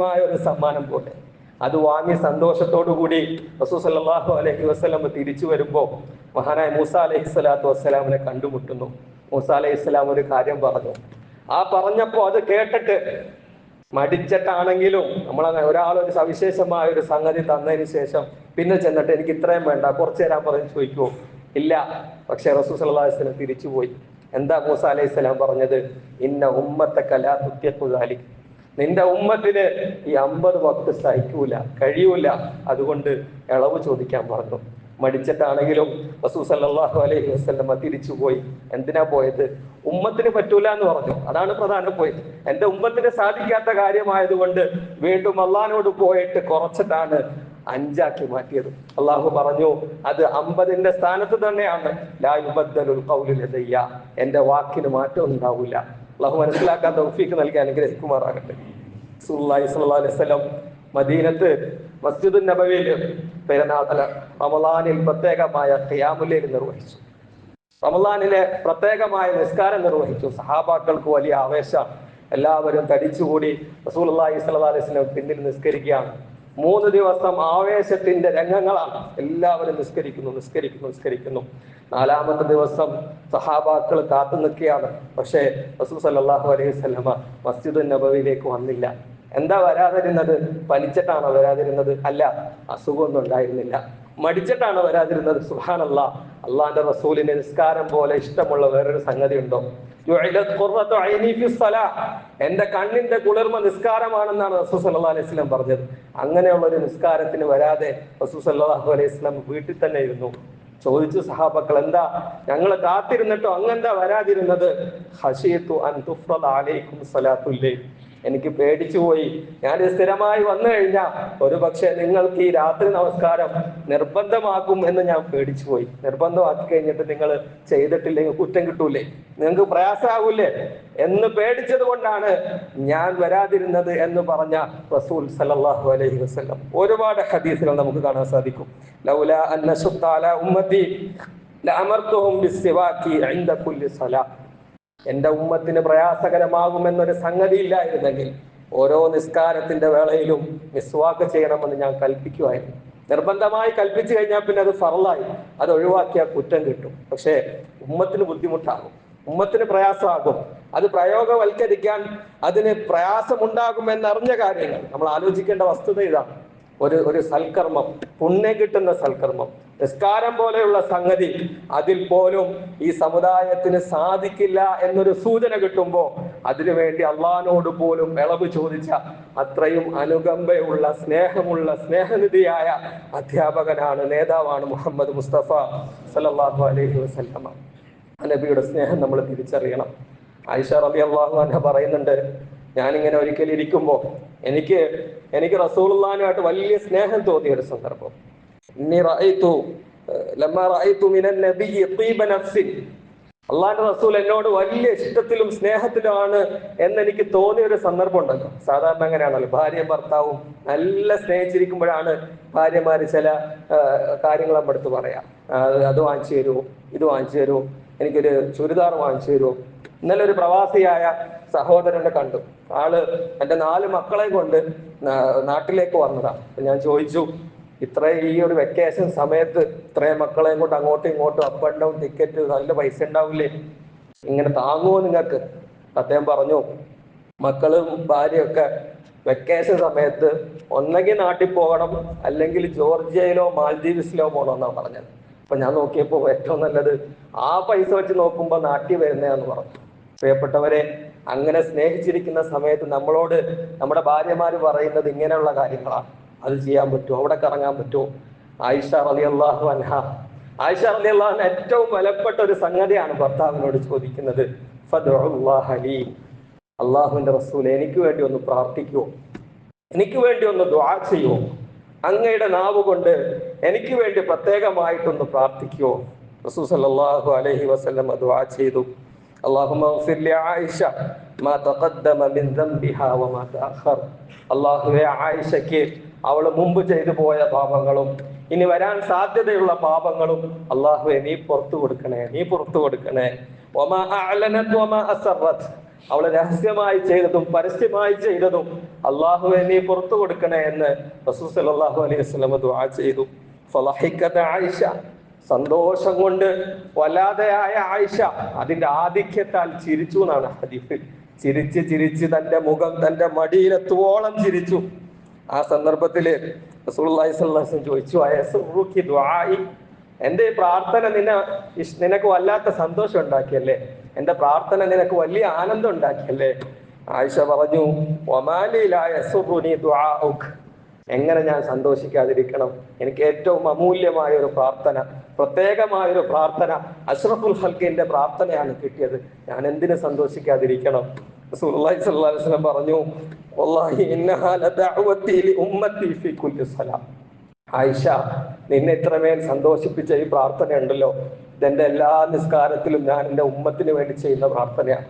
മായ ഒരു സമ്മാനം പോട്ടെ. അത് വാങ്ങി സന്തോഷത്തോടു കൂടി റസൂസല്ലാഹു അലഹി വസ്ലം തിരിച്ചു വരുമ്പോൾ മഹാനായ മൂസ അലഹി സ്വലാത്തു വസ്സലാമിനെ കണ്ടുമുട്ടുന്നു. മൂസ അലഹി സ്വലാം ഒരു കാര്യം പറഞ്ഞു. ആ പറഞ്ഞപ്പോ അത് കേട്ടിട്ട് മടിച്ചിട്ടാണെങ്കിലും നമ്മൾ ഒരാൾ ഒരു സവിശേഷമായ ഒരു സംഗതി തന്നതിന് ശേഷം പിന്നെ ചെന്നിട്ട് എനിക്ക് ഇത്രയും വേണ്ട കുറച്ചു തരാൻ പറഞ്ഞ് ചോദിക്കുമോ ഇല്ല. പക്ഷെ റസൂ സല്ലല്ലാഹു അലൈഹി വസല്ലം തിരിച്ചുപോയി. എന്താ മൂസ അലൈഹി സ്വലാം പറഞ്ഞത്? ഇന്ന ഉമ്മത്തെ കലാ തുത്യക്കുതാലി നിന്റെ ഉമ്മത്തിന് ഈ അമ്പത് വക്ത് സഹിക്കൂല കഴിയൂല. അതുകൊണ്ട് ഇളവ് ചോദിക്കാൻ പറഞ്ഞു മടിച്ചിട്ടാണെങ്കിലും റസൂ സല്ലാഹു അലൈഹി വസ്ലമ തിരിച്ചു പോയി എന്തിനാ പോയത്? ഉമ്മത്തിന് പറ്റൂല എന്ന് പറഞ്ഞു. അതാണ് പ്രധാന പോയിന്റ് എന്റെ ഉമ്മത്തിന് സാധിക്കാത്ത കാര്യമായതുകൊണ്ട് വീണ്ടും അള്ളഹാനോട് പോയിട്ട് കുറച്ചിട്ടാണ് അഞ്ചാക്കി മാറ്റിയത്. അള്ളാഹു പറഞ്ഞു അത് അമ്പതിന്റെ സ്ഥാനത്ത് തന്നെയാണ്. ലായുബദ്ദലുൽ കൗലിലെയ്യ എന്റെ വാക്കിന് മാറ്റം ഉണ്ടാവില്ല അള്ളാഹു മനസ്സിലാക്കാൻ തൗഫീക്ക് നൽകി അനുഗ്രഹിക്കുമാറാകട്ടെ. അലൈഹി വസല്ലം മദീനത്ത് മസ്ജിദ് നബവിയിൽ പെരുന്നാൾ റമലാനിൽ പ്രത്യേകമായ ഖിയാമുല്ലയിൽ നിർവഹിച്ചു. റമലാനിലെ പ്രത്യേകമായ നിസ്കാരം നിർവഹിച്ചു. സഹാബാക്കൾക്ക് വലിയ ആവേശം. എല്ലാവരും തടിച്ചുകൂടി റസൂലുള്ളാഹി സ്വല്ലല്ലാഹു അലൈഹി വസല്ലം പിന്നിൽ നിസ്കരിക്കുകയാണ്. മൂന്ന് ദിവസം ആവേശത്തിന്റെ രംഗങ്ങളാണ്. എല്ലാവരും നിസ്കരിക്കുന്നു നിസ്കരിക്കുന്നു നിസ്കരിക്കുന്നു. നാലാമത്തെ ദിവസം സഹാബാക്കൾ കാത്തു നിൽക്കുകയാണ്. പക്ഷേ റസൂൽ സല്ലല്ലാഹു അലൈഹി സ്വലമ മസ്ജിദ് നബവിയിലേക്ക് വന്നില്ല. എന്താ വരാതിരുന്നത്? പനിച്ചിട്ടാണോ വരാതിരുന്നത്? അല്ല അസുഖമൊന്നും ഉണ്ടായിരുന്നില്ല. മടിച്ചിട്ടാണ് വരാതിരുന്നത്? സുഹാനല്ല അള്ളാന്റെ റസൂലിന്റെ നിസ്കാരം പോലെ ഇഷ്ടമുള്ള വേറൊരു സംഗതി ഉണ്ടോ സ്വലാ. എന്റെ കണ്ണിന്റെ കുളിർമ നിസ്കാരമാണെന്നാണ് റസൂൽ സല്ലല്ലാഹു അലൈഹി വസല്ലം പറഞ്ഞത്. അങ്ങനെയുള്ള ഒരു നിസ്കാരത്തിന് വരാതെ റസൂൽ സല്ലല്ലാഹു അലൈഹി വസല്ലം വീട്ടിൽ തന്നെ ഇരുന്നു. ചോദിച്ചു സഹാബക്കൾ എന്താ? ഞങ്ങൾ കാത്തിരുന്നിട്ടോ? അങ്ങെന്താ വരാതിരുന്നത്? ഹഷീത്തു അൻ തുഫ്റദ അലൈക്കും സ്വലാത്തുല്ലേ എനിക്ക് പേടിച്ചു പോയി. ഞാൻ സ്ഥിരമായി വന്നു കഴിഞ്ഞാൽ ഒരു പക്ഷെ നിങ്ങൾക്ക് ഈ രാത്രി നമസ്കാരം നിർബന്ധമാക്കും എന്ന് ഞാൻ പേടിച്ചു പോയി. നിർബന്ധമാക്കി കഴിഞ്ഞിട്ട് നിങ്ങൾ ചെയ്തിട്ടില്ലെങ്കിൽ കുറ്റം കിട്ടൂലേ? നിങ്ങൾക്ക് പ്രയാസമാകൂലേ എന്ന് പേടിച്ചത് കൊണ്ടാണ് ഞാൻ വരാതിരുന്നത് എന്ന് പറഞ്ഞ റസൂൽ സല്ലല്ലാഹു അലൈഹി വസ്ലം ഒരുപാട് ഹദീസുകൾ നമുക്ക് കാണാൻ സാധിക്കും. ലൗല ഉമ്മത്തി ലഅമർത്തുഹും ഇൻദ എന്റെ ഉമ്മത്തിന് പ്രയാസകരമാകുമെന്നൊരു സംഗതി ഇല്ലായിരുന്നെങ്കിൽ ഓരോ നിസ്കാരത്തിന്റെ വേളയിലും മിസ്വാക്ക് ചെയ്യണമെന്ന് ഞാൻ കൽപ്പിക്കുമായിരുന്നു. നിർബന്ധമായി കൽപ്പിച്ചു കഴിഞ്ഞാൽ പിന്നെ അത് ഫറലായി. അത് ഒഴിവാക്കിയാൽ കുറ്റം കിട്ടും. പക്ഷേ ഉമ്മത്തിന് ബുദ്ധിമുട്ടാകും. ഉമ്മത്തിന് പ്രയാസമാകും. അത് പ്രയോഗവൽക്കരിക്കാൻ അതിന് പ്രയാസമുണ്ടാകുമെന്നറിഞ്ഞ കാര്യങ്ങൾ. നമ്മൾ ആലോചിക്കേണ്ട വസ്തുത ഇതാണ്. ഒരു ഒരു സൽക്കർമ്മം പുണ്യം കിട്ടുന്ന സൽക്കർമ്മം. നിസ്കാരം പോലെയുള്ള സംഗതി അതിൽ പോലും ഈ സമുദായത്തിന് സാധിക്കില്ല എന്നൊരു സൂചന കിട്ടുമ്പോൾ അതിനുവേണ്ടി അള്ളഹാനോട് പോലും ഇളവ് ചോദിച്ച അത്രയും അനുകമ്പയുള്ള സ്നേഹമുള്ള സ്നേഹനിധിയായ അധ്യാപകനാണ് നേതാവാണ് മുഹമ്മദ് മുസ്തഫ സല്ലല്ലാഹു അലൈഹി വസ്ലമ നബിയുടെ സ്നേഹം നമ്മൾ തിരിച്ചറിയണം. ആയിഷ റബി അള്ളാഹു അൻഹ പറയുന്നുണ്ട് ഞാനിങ്ങനെ ഒരിക്കൽ ഇരിക്കുമ്പോൾ എനിക്ക് എനിക്ക് റസൂലുള്ളാനുമായിട്ട് വലിയ സ്നേഹം തോന്നിയ ഒരു സന്ദർഭം. അള്ളാന്റെ റസൂൽ എന്നോട് വലിയ ഇഷ്ടത്തിലും സ്നേഹത്തിലുമാണ് എന്ന് എനിക്ക് തോന്നിയ ഒരു സന്ദർഭം ഉണ്ടല്ലോ. സാധാരണ അങ്ങനെയാണല്ലോ. ഭാര്യയും ഭർത്താവും നല്ല സ്നേഹിച്ചിരിക്കുമ്പോഴാണ് ഭാര്യമാര് ചില കാര്യങ്ങൾ നമ്മുടെ അടുത്ത് പറയാം. അത് വാങ്ങിച്ചു തരുമോ ഇത് വാങ്ങിച്ചു തരുമോ എനിക്കൊരു ചുരിദാർ വാങ്ങിച്ചു തരുമോ ഇന്നലെ ഒരു പ്രവാസിയായ സഹോദരനെ കണ്ടു. ആൾ എന്റെ നാല് മക്കളെ കൊണ്ട് നാട്ടിലേക്ക് വന്നതാണ് ഞാൻ ചോദിച്ചു ഇത്ര ഈ ഒരു വെക്കേഷൻ സമയത്ത് ഇത്രയും മക്കളെയും കൊണ്ട് അങ്ങോട്ടും ഇങ്ങോട്ടും അപ്പ് ആൻഡ് ഡൗൺ ടിക്കറ്റ് നല്ല പൈസ ഉണ്ടാവില്ലേ? ഇങ്ങനെ താങ്ങുമോ നിങ്ങൾക്ക്? അദ്ദേഹം പറഞ്ഞു മക്കളും ഭാര്യയൊക്കെ വെക്കേഷൻ സമയത്ത് ഒന്നെങ്കിൽ നാട്ടിൽ പോകണം അല്ലെങ്കിൽ ജോർജിയയിലോ മാൽദീവ്സിലോ പോകണമെന്നാണ് പറഞ്ഞത്. അപ്പൊ ഞാൻ നോക്കിയപ്പോൾ ഏറ്റവും നല്ലത് ആ പൈസ വെച്ച് നോക്കുമ്പോൾ നാട്ടിൽ വരുന്നതാന്ന് പറഞ്ഞു. പ്രിയപ്പെട്ടവരെ അങ്ങനെ സ്നേഹിച്ചിരിക്കുന്ന സമയത്ത് നമ്മളോട് നമ്മുടെ ഭാര്യമാര് പറയുന്നത് ഇങ്ങനെയുള്ള കാര്യങ്ങളാണ് അത് ചെയ്യാൻ പറ്റുമോ? അവിടെ കറങ്ങാൻ പറ്റുമോ? ആയിഷ അലി അള്ളാഹു അൻഹ. ആയിഷ അലി അള്ളാഹുന് ഏറ്റവും വിലപ്പെട്ട ഒരു സംഗതിയാണ് ഭർത്താവിനോട് ചോദിക്കുന്നത്. അള്ളാഹുവിന്റെ റസൂൽ എനിക്ക് വേണ്ടി ഒന്ന് പ്രാർത്ഥിക്കുമോ എനിക്ക് വേണ്ടി ഒന്ന് ദ്വാ ചെയ്യുമോ അങ്ങയുടെ നാവ് കൊണ്ട് എനിക്ക് വേണ്ടി പ്രത്യേകമായിട്ടൊന്ന് പ്രാർത്ഥിക്കുമോ റസൂൽ സല്ലല്ലാഹു അലൈഹി വസല്ലം ദുആ ചെയ്തു. اللهم اغفر لعائشة ما تقدم من ذنبها وما تأخر അള്ളാഹുവെ ആയിഷയ്ക്ക് അവൾ മുമ്പ് ചെയ്തു പോയ പാപങ്ങളും ഇനി വരാൻ സാധ്യതയുള്ള പാപങ്ങളും അള്ളാഹുവെ നീ പുറത്തു കൊടുക്കണേ നീ പുറത്തു കൊടുക്കണേ ഒമാ അഅലനത് വമാ അസറത് അവൾ രഹസ്യമായി ചെയ്തതും പരസ്യമായി ചെയ്തതും അള്ളാഹുവെ നീ പുറത്തു കൊടുക്കണേ എന്ന് റസൂൽ സല്ലല്ലാഹു അലൈഹി വസല്ലം ദുആ ചെയ്തു ഫളഹിക്കത ആയിഷ സന്തോഷം കൊണ്ട് വല്ലാതെയായ ആയിഷ അതിന്റെ ആധിക്യത്താൽ ചിരിച്ചു എന്നാണ് ഹദീഫ്. ചിരിച്ച് ചിരിച്ച് തന്റെ മുഖം തന്റെ മടിയിലെത്തുവോളം ചിരിച്ചു. ആ സന്ദർഭത്തിൽ ചോദിച്ചു ദുആഇ? എന്റെ ഈ പ്രാർത്ഥന നിന്നെ നിനക്ക് വല്ലാത്ത സന്തോഷം ഉണ്ടാക്കിയല്ലേ? എന്റെ പ്രാർത്ഥന നിനക്ക് വലിയ ആനന്ദം ഉണ്ടാക്കിയല്ലേ? ആയിഷ പറഞ്ഞു ഒമാലിലായ എങ്ങനെ ഞാൻ സന്തോഷിക്കാതിരിക്കണം? എനിക്ക് ഏറ്റവും അമൂല്യമായ ഒരു പ്രാർത്ഥന പ്രത്യേകമായ ഒരു പ്രാർത്ഥന അഷ്റഫുൽ ഹൽക്കിന്റെ പ്രാർത്ഥനയാണ് കിട്ടിയത്. ഞാൻ എന്തിനു സന്തോഷിക്കാതിരിക്കണം? റസൂലുള്ളാഹി സ്വല്ലല്ലാഹു അലൈഹി വസല്ലം പറഞ്ഞു വല്ലാഹി ഫീ സലാം. ആയിഷ നിന്നെ ഇത്രമേൽ സന്തോഷിപ്പിച്ച ഈ പ്രാർത്ഥന ഉണ്ടല്ലോ ഇതെന്റെ എല്ലാ നിസ്കാരത്തിലും ഞാൻ എന്റെ ഉമ്മത്തിന് വേണ്ടി ചെയ്യുന്ന പ്രാർത്ഥനയാണ്.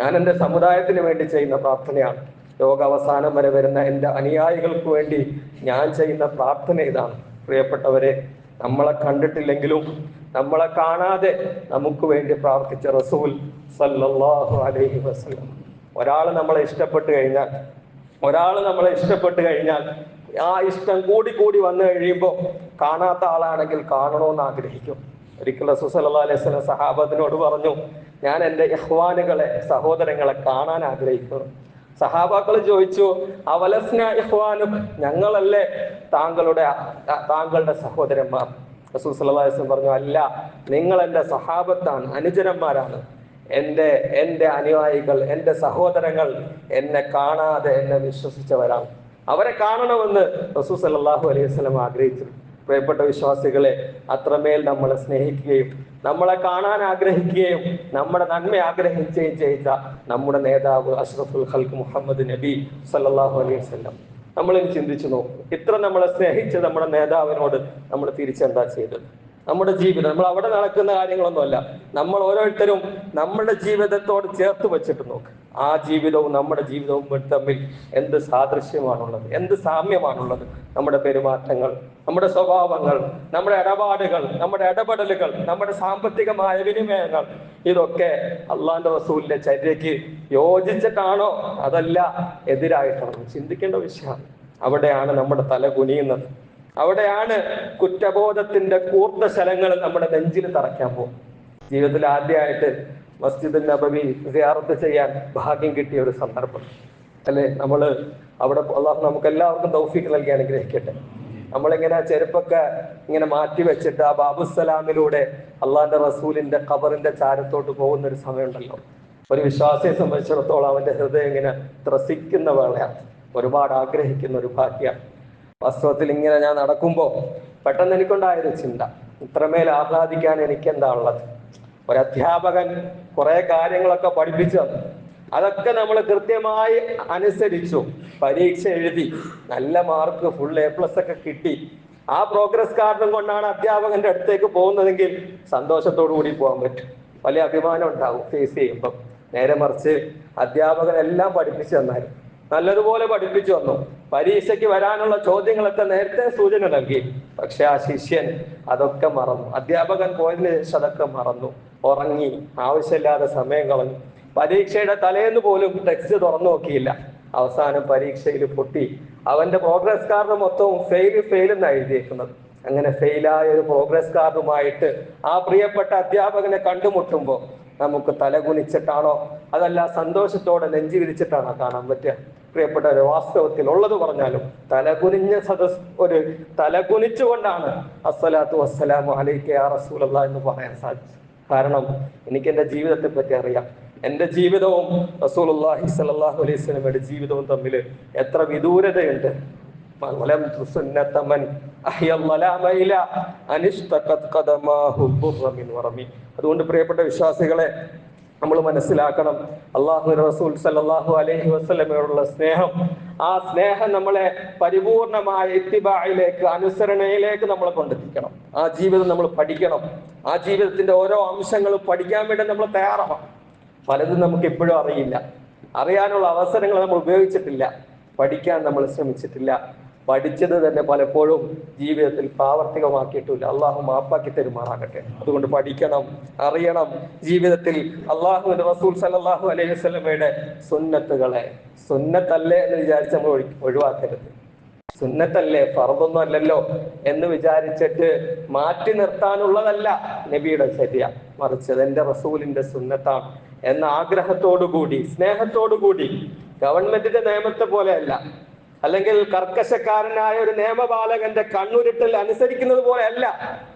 ഞാൻ എന്റെ സമുദായത്തിന് വേണ്ടി ചെയ്യുന്ന പ്രാർത്ഥനയാണ്. ലോകാവസാനം വരെ വരുന്ന എന്റെ അനുയായികൾക്ക് വേണ്ടി ഞാൻ ചെയ്യുന്ന പ്രാർത്ഥന ഇതാണ്. പ്രിയപ്പെട്ടവരെ നമ്മളെ കണ്ടിട്ടില്ലെങ്കിലും നമ്മളെ കാണാതെ നമുക്ക് വേണ്ടി പ്രാർത്ഥിച്ച റസൂൽ സല്ലല്ലാഹു അലൈഹി വസല്ലം. ഒരാൾ നമ്മളെ ഇഷ്ടപ്പെട്ട് കഴിഞ്ഞാൽ ഒരാൾ നമ്മളെ ഇഷ്ടപ്പെട്ട് കഴിഞ്ഞാൽ ആ ഇഷ്ടം കൂടി കൂടി വന്നു കഴിയുമ്പോൾ കാണാത്ത ആളാണെങ്കിൽ കാണണമെന്ന് ആഗ്രഹിക്കും. ഒരിക്കൽ റസൂൽ സല്ലല്ലാഹു അലൈഹി വസല്ലം സഹാബത്തിനോട് പറഞ്ഞു ഞാൻ എന്റെ ഇഹ്വാനുകളെ സഹോദരങ്ങളെ കാണാൻ ആഗ്രഹിക്കുന്നു. സഹാബാക്കൾ ചോദിച്ചു അവലസ്ന ഇഹ്വാനും ഞങ്ങളല്ലേ താങ്കളുടെ താങ്കളുടെ സഹോദരന്മാർ. റസൂൽ വസല്ലം പറഞ്ഞു അല്ല നിങ്ങൾ എന്റെ സഹാബത്താണ് അനുജനന്മാരാണ്. എന്റെ എന്റെ അനുയായികൾ എന്റെ സഹോദരങ്ങൾ എന്നെ കാണാതെ എന്നെ വിശ്വസിച്ചവരാണ്. അവരെ കാണണമെന്ന് റസൂൽ സല്ലല്ലാഹു അലൈഹി വസ്ലം ആഗ്രഹിച്ചു പ്രിയപ്പെട്ട വിശ്വാസികളെ അത്രമേൽ നമ്മളെ സ്നേഹിക്കുകയും നമ്മളെ കാണാൻ ആഗ്രഹിക്കുകയും നമ്മുടെ നന്മ ആഗ്രഹിക്കുകയും ചെയ്ത നമ്മുടെ നേതാവ് അഷ്റഫുൽ ഖൽക്ക് മുഹമ്മദ് നബി സല്ലാഹു അലൈഹി വസല്ലം. നമ്മളിനി ചിന്തിച്ചു നോക്കും ഇത്ര നമ്മളെ സ്നേഹിച്ച നമ്മുടെ നേതാവിനോട് നമ്മൾ തിരിച്ചെന്താ ചെയ്തത്? നമ്മുടെ ജീവിതം നമ്മൾ അവിടെ നടക്കുന്ന കാര്യങ്ങളൊന്നുമല്ല. നമ്മൾ ഓരോരുത്തരും നമ്മുടെ ജീവിതത്തോട് ചേർത്ത് വെച്ചിട്ട് നോക്ക്. ആ ജീവിതവും നമ്മുടെ ജീവിതവും തമ്മിൽ എന്ത് സാദൃശ്യമാണുള്ളത് എന്ത് സാമ്യമാണുള്ളത്? നമ്മുടെ പെരുമാറ്റങ്ങൾ നമ്മുടെ സ്വഭാവങ്ങൾ നമ്മുടെ ഇടപാടുകൾ നമ്മുടെ ഇടപെടലുകൾ നമ്മുടെ സാമ്പത്തികമായ വിനിമയങ്ങൾ ഇതൊക്കെ അള്ളാന്റെ റസൂലിന്റെ ചര്യയ്ക്ക് യോജിച്ചിട്ടാണോ? അതല്ല എതിരായിട്ടാണോ? ചിന്തിക്കേണ്ട വിഷയമാണ്. അവിടെയാണ് നമ്മുടെ തല കുനിയുന്നത്. അവിടെയാണ് കുറ്റബോധത്തിന്റെ കൂർത്ത ശലങ്ങൾ നമ്മുടെ നെഞ്ചിൽ തറയ്ക്കാൻ പോകും ജീവിതത്തിൽ ആദ്യമായിട്ട് മസ്ജിദ് നബവി സിയാറത്ത് ചെയ്യാൻ ഭാഗ്യം കിട്ടിയ ഒരു സന്ദർഭം. അല്ലെ? നമ്മൾ അവിടെ നമുക്ക് എല്ലാവർക്കും തൗഫീക്ക് നൽകി അനുഗ്രഹിക്കട്ടെ. നമ്മളിങ്ങനെ ചെരുപ്പൊക്കെ ഇങ്ങനെ മാറ്റി വെച്ചിട്ട് ആ ബാബുസലാമിലൂടെ അള്ളാന്റെ റസൂലിന്റെ ഖബറിന്റെ ചാരത്തോട്ട് പോകുന്ന ഒരു സമയമുണ്ടല്ലോ. ഒരു വിശ്വാസിയെ സംബന്ധിച്ചിടത്തോളം അവന്റെ ഹൃദയം ഇങ്ങനെ ത്രസിക്കുന്ന വേളയാണ്. ഒരുപാട് ആഗ്രഹിക്കുന്ന ഒരു ഭാഗ്യമാണ്. വാസ്തവത്തിൽ ഇങ്ങനെ ഞാൻ നടക്കുമ്പോൾ പെട്ടെന്ന് എനിക്കുണ്ടായൊരു ചിന്ത. ഇത്രമേൽ ആഹ്ലാദിക്കാൻ എനിക്ക് എന്താ ഉള്ളത് ഒരധ്യാപകൻ കുറെ കാര്യങ്ങളൊക്കെ പഠിപ്പിച്ചു തന്നു. അതൊക്കെ നമ്മൾ കൃത്യമായി അനുസരിച്ചു. പരീക്ഷ എഴുതി നല്ല മാർക്ക് ഫുൾ എ പ്ലസ് ഒക്കെ കിട്ടി. ആ പ്രോഗ്രസ് കാർഡും കൊണ്ടാണ് അധ്യാപകന്റെ അടുത്തേക്ക് പോകുന്നതെങ്കിൽ സന്തോഷത്തോടു കൂടി പോകാൻ പറ്റും. വലിയ അഭിമാനം ഉണ്ടാവും ഫേസ് ചെയ്യുമ്പം. നേരെ മറിച്ച് അധ്യാപകൻ എല്ലാം പഠിപ്പിച്ചു തന്നാലും. നല്ലതുപോലെ പഠിപ്പിച്ചു വന്നു പരീക്ഷയ്ക്ക് വരാനുള്ള ചോദ്യങ്ങളൊക്കെ നേരത്തെ സൂചന നൽകി. പക്ഷെ ആ ശിഷ്യൻ അതൊക്കെ മറന്നു. അധ്യാപകൻ പോയതിനു ശേഷം അതൊക്കെ മറന്നു. ഉറങ്ങി. ആവശ്യമില്ലാതെ സമയം കളഞ്ഞു. പരീക്ഷയുടെ തലേന്ന് പോലും ടെക്സ്റ്റ് തുറന്നു നോക്കിയില്ല. അവസാനം പരീക്ഷയിൽ പൊട്ടി. അവന്റെ പ്രോഗ്രസ് കാർഡ് മൊത്തവും ഫെയിൽ ഫെയിൽ എന്നാണ് എഴുതിയേക്കുന്നത്. അങ്ങനെ ഫെയിലായ ഒരു പ്രോഗ്രസ് കാർഡുമായിട്ട് ആ പ്രിയപ്പെട്ട അധ്യാപകനെ കണ്ടുമുട്ടുമ്പോൾ നമുക്ക് തലകുനിച്ചിട്ടാണോ? അതല്ല സന്തോഷത്തോടെ നെഞ്ചി വിരിച്ചിട്ടാണോ കാണാൻ പറ്റുക? പ്രിയപ്പെട്ടവരെ വാസ്തവത്തിൽ ഉള്ളത് പറഞ്ഞാലും തലകുനിഞ്ഞ സദസ് ഒരു തലകുനിച്ചുകൊണ്ടാണ് അസ്സലാത്തു വസ്സലാമു അലൈക്കെ ആ റസൂലല്ല എന്ന് പറയാൻ സാധിച്ചു കാരണം എനിക്ക് എന്റെ ജീവിതത്തെ പറ്റി അറിയാം. എന്റെ ജീവിതവും റസൂൽ റസൂലുല്ലാഹി സലാഹു അലൈഹി സ്വലമയുടെ ജീവിതവും തമ്മിൽ എത്ര വിദൂരതയുണ്ട്. അതുകൊണ്ട് പ്രിയപ്പെട്ട വിശ്വാസികളെ നമ്മൾ മനസ്സിലാക്കണം. അള്ളാഹു റസൂൽ സല്ലല്ലാഹു അലഹി വസ്ലമയോടുള്ള സ്നേഹം. ആ സ്നേഹം നമ്മളെ പരിപൂർണമായ ഇത്തിബായിലേക്ക് അനുസരണയിലേക്ക് നമ്മളെ കൊണ്ടെത്തിക്കണം. ആ ജീവിതം നമ്മൾ പഠിക്കണം. ആ ജീവിതത്തിന്റെ ഓരോ അംശങ്ങളും പഠിക്കാൻ വേണ്ടി നമ്മൾ തയ്യാറാവണം. പലതും നമുക്ക് എപ്പോഴും അറിയില്ല. അറിയാനുള്ള അവസരങ്ങൾ നമ്മൾ ഉപയോഗിച്ചിട്ടില്ല. പഠിക്കാൻ നമ്മൾ ശ്രമിച്ചിട്ടില്ല. പഠിച്ചത് തന്നെ പലപ്പോഴും ജീവിതത്തിൽ പ്രാവർത്തികമാക്കിയിട്ടില്ല. അള്ളാഹു മാപ്പാക്കി തരുമാറാകട്ടെ. അതുകൊണ്ട് പഠിക്കണം അറിയണം. ജീവിതത്തിൽ അള്ളാഹു റസൂൽ സല്ലല്ലാഹു അലൈഹി വസല്ലമയുടെ സുന്നത്തുകളെ സുന്നത്തല്ലേ എന്ന് വിചാരിച്ച് നമ്മൾ ഒഴി- ഒഴിവാക്കരുത്. സുന്നത്തല്ലേ ഫറദൊന്നും അല്ലല്ലോ എന്ന് വിചാരിച്ചിട്ട് മാറ്റി നിർത്താനുള്ളതല്ല നബിയുടെ ചര്യ മറിച്ച് അത് എന്റെ റസൂലിന്റെ സുന്നത്താണ്. എന്ന ആഗ്രഹത്തോടു കൂടി സ്നേഹത്തോടു കൂടി ഗവൺമെന്റിന്റെ നിയമത്തെ പോലെയല്ല അല്ലെങ്കിൽ കർക്കശക്കാരനായ ഒരു നിയമപാലകന്റെ കണ്ണുരുട്ടൽ അനുസരിക്കുന്നത് പോലെയല്ല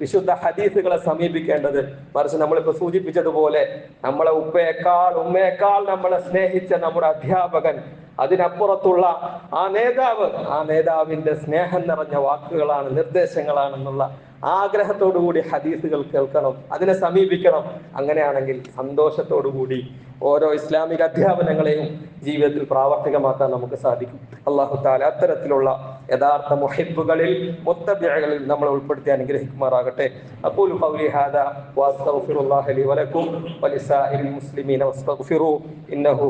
വിശുദ്ധ ഹദീസുകളെ സമീപിക്കേണ്ടത്. മറിച്ച് നമ്മളിപ്പോ സൂചിപ്പിച്ചതുപോലെ നമ്മളെ ഉപ്പയേക്കാൾ ഉമ്മയേക്കാൾ നമ്മളെ സ്നേഹിച്ച നമ്മുടെ അധ്യാപകൻ അതിനപ്പുറത്തുള്ള ആ നേതാവ് ആ നേതാവിന്റെ സ്നേഹം നിറഞ്ഞ വാക്കുകളാണ് നിർദ്ദേശങ്ങളാണെന്നുള്ള ആഗ്രഹത്തോടു കൂടി ഹദീസുകൾ കേൾക്കണം അതിനെ സമീപിക്കണം. അങ്ങനെയാണെങ്കിൽ സന്തോഷത്തോടു കൂടി ഓരോ ഇസ്ലാമിക അധ്യാപനങ്ങളെയും ജീവിതത്തിൽ പ്രാവർത്തികമാക്കാൻ നമുക്ക് സാധിക്കും. അള്ളാഹു താല അത്തരത്തിലുള്ള യഥാർത്ഥ മുഹിബുകളിൽ മുത്തബ്യകളിൽ നമ്മൾ ഉൾപ്പെടുത്തി അനുഗ്രഹിക്കുമാറാകട്ടെ. അപ്പോൾ മുസ്ലിമീന ഇന്നഹു